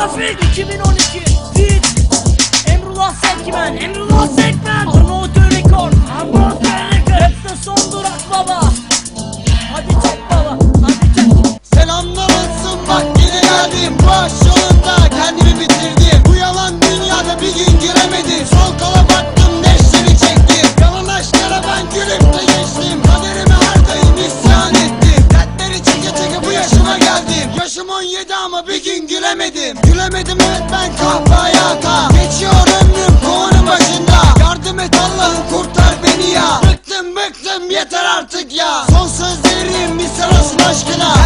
2012 Fit Emrullah Sekmen. Emrullah Sekmen. Arnavut Rekord Arnavut Rekord Rapte son durak baba. Hadi çek baba Hadi çek. Selamlar olsun bak geri geldim yolunda kendimi bitirdim. Bu yalan dünyada bir gün giremedim 17 ama bir gün gülemedim. Gülemedim evet ben kahpe hayata Geçiyor ömrüm kovanın başında. Yardım et Allah'ım kurtar beni ya. Bıktım bıktım yeter artık ya. Son sözlerim bir sarhoşun aşkına